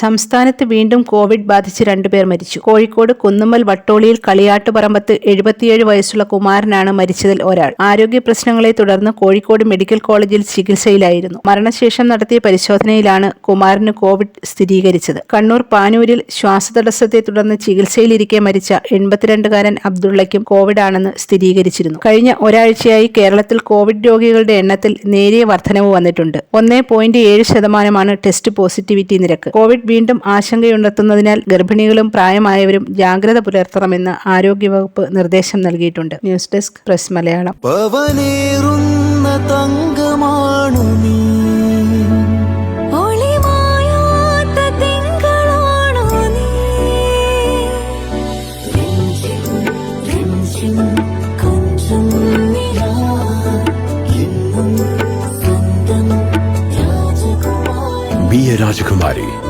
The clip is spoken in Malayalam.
സംസ്ഥാനത്ത് വീണ്ടും കോവിഡ് ബാധിച്ച് രണ്ടുപേർ മരിച്ചു. കോഴിക്കോട് കുന്നുമ്മൽ വട്ടോളിയിൽ കളിയാട്ടുപറമ്പത്ത് എഴുപത്തിയേഴ് വയസ്സുള്ള കുമാരനാണ് മരിച്ചതിൽ ഒരാൾ. ആരോഗ്യ പ്രശ്നങ്ങളെ തുടർന്ന് കോഴിക്കോട് മെഡിക്കൽ കോളേജിൽ ചികിത്സയിലായിരുന്നു. മരണശേഷം നടത്തിയ പരിശോധനയിലാണ് കുമാരന് കോവിഡ് സ്ഥിരീകരിച്ചത്. കണ്ണൂർ പാനൂരിൽ ശ്വാസതടസ്സത്തെ തുടർന്ന് ചികിത്സയിലിരിക്കെ മരിച്ച എൺപത്തിരണ്ടുകാരൻ അബ്ദുള്ളയ്ക്കും കോവിഡ് ആണെന്ന് സ്ഥിരീകരിച്ചിരുന്നു. കഴിഞ്ഞ ഒരാഴ്ചയായി കേരളത്തിൽ കോവിഡ് രോഗികളുടെ എണ്ണത്തിൽ നേരിയ വർധനവ് വന്നിട്ടുണ്ട്. ഒന്നേ പോയിന്റ് ഏഴ് ശതമാനമാണ് ടെസ്റ്റ് പോസിറ്റിവിറ്റി നിരക്ക്. കോവിഡ് വീണ്ടും ആശങ്കയുണ്ടെത്തുന്നതിനാൽ ഗർഭിണികളും പ്രായമായവരും ജാഗ്രത പുലർത്തണമെന്ന് ആരോഗ്യവകുപ്പ് നിർദ്ദേശം നൽകിയിട്ടുണ്ട്. News desk press Malayalam. തങ്കമാണു നീ. രാജകുമാരി